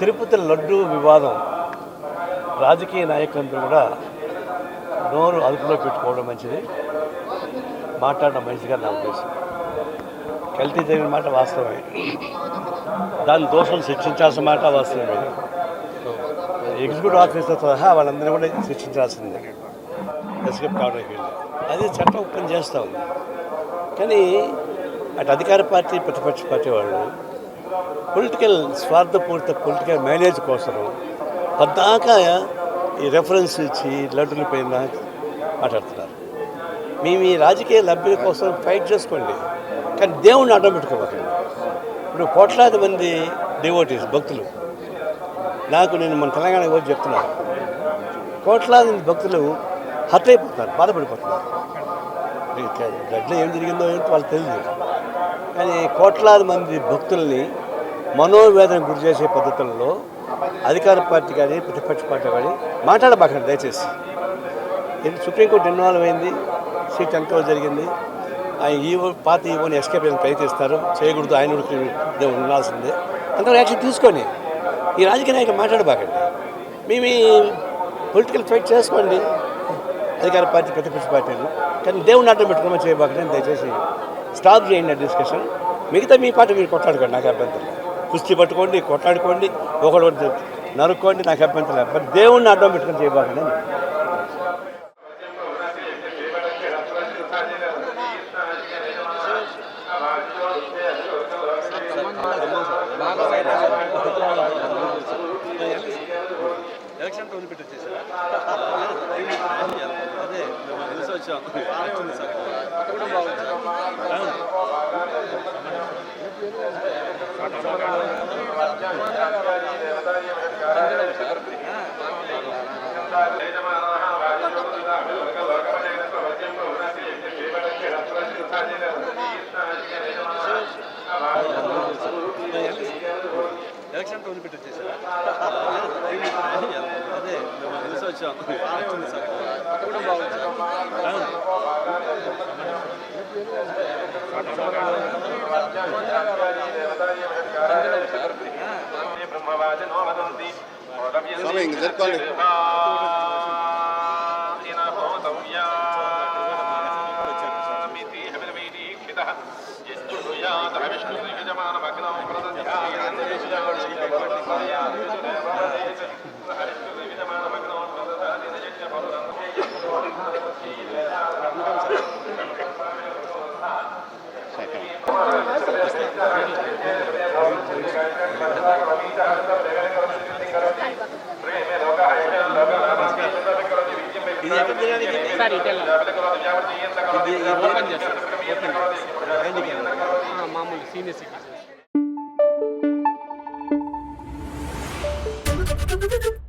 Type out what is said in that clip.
తిరుపతి లడ్డు వివాదం రాజకీయ నాయకులందరూ కూడా నోరు అదుపులో పెట్టుకోవడం మంచిది. మాట్లాడడం మంచిదిగా నా ఉద్దేశం. కల్తీ జరిగిన మాట వాస్తవమే. దాని దోషం శిక్షించాల్సిన మాట వాస్తవమే. ఎగ్జిక్యూటివ్ ఆఫీసర్ సహా వాళ్ళందరినీ కూడా శిక్షించాల్సిందే. ఎస్కేప్ కావడానికి అది చట్టం పని చేస్తూ ఉంది. కానీ అటు అధికార పార్టీ ప్రతిపక్ష పార్టీ వాళ్ళు పొలిటికల్ స్వార్థపూరిత పొలిటికల్ మేనేజ్ కోసం పద్దాకా ఈ రెఫరెన్స్ ఇచ్చి లడ్డుల పైన మాట్లాడుతున్నారు. మేము ఈ రాజకీయ లబ్ధి కోసం ఫైట్ చేసుకోండి. కానీ దేవుణ్ణి అడ్డం పెట్టుకోవాలి ఇప్పుడు కోట్లాది మంది డివోటీస్ భక్తులు. నాకు నేను మన తెలంగాణకి కూడా చెప్తున్నాను కోట్లాది మంది భక్తులు హత్య అయిపోతున్నారు బాధపడిపోతున్నారు గడ్డలో ఏం జరిగిందో ఏంటో వాళ్ళకి తెలియదు కానీ కోట్లాది మంది భక్తుల్ని మనోవేదన గురి చేసే పద్ధతుల్లో అధికార పార్టీ కానీ ప్రతిపక్ష పార్టీ కానీ మాట్లాడబాకండి దయచేసి. ఇది సుప్రీంకోర్టు ఇన్వాల్వ్ అయింది సీట్ ఎంతో జరిగింది. ఆయన ఈవో పాత ఈవోని ఎస్కేప్ అయ్యేందుకు ప్రయత్నిస్తారు చేయకూడదు ఆయన దేవుడు ఉండాల్సిందే. అంతవరకు యాక్షన్ తీసుకొని ఈ రాజకీయ నాయకులు మాట్లాడబాకండి. మేము పొలిటికల్ ఫైట్ చేసుకోండి అధికార పార్టీ ప్రతిపక్ష పార్టీలు. కానీ దేవుని అడ్డం పెట్టుకోమని చేయబాకండి దయచేసి స్టాప్ చేయండి ఆ డిస్కషన్. మిగతా మీ పార్టీ మీరు కొట్లాడుకోండి నాకు అభ్యంతరం కుస్తీ పట్టుకోండి కొట్లాడుకోండి ఒకడు ఒకటి నరుక్కోండి నాకు అభ్యంతరం లేదు. బట్ దేవుణ్ణి అడ్డం పెట్టుకొని చేయబాకండి ఎలక్షన్ వచ్చేసారా అదే వచ్చాం బాగుంది సార్ ఎలక్షన్ టోన్ పెట్టి వచ్చేసారా? అదే చూసి వచ్చాం. బాగుంది సార్ స్వామి, ఇంక జరుపుకోండి. ఇది ఎక్కడ చేయడానికి సార్ ఇటెల్ ఓపెన్ మామూలు సీనియర్ you.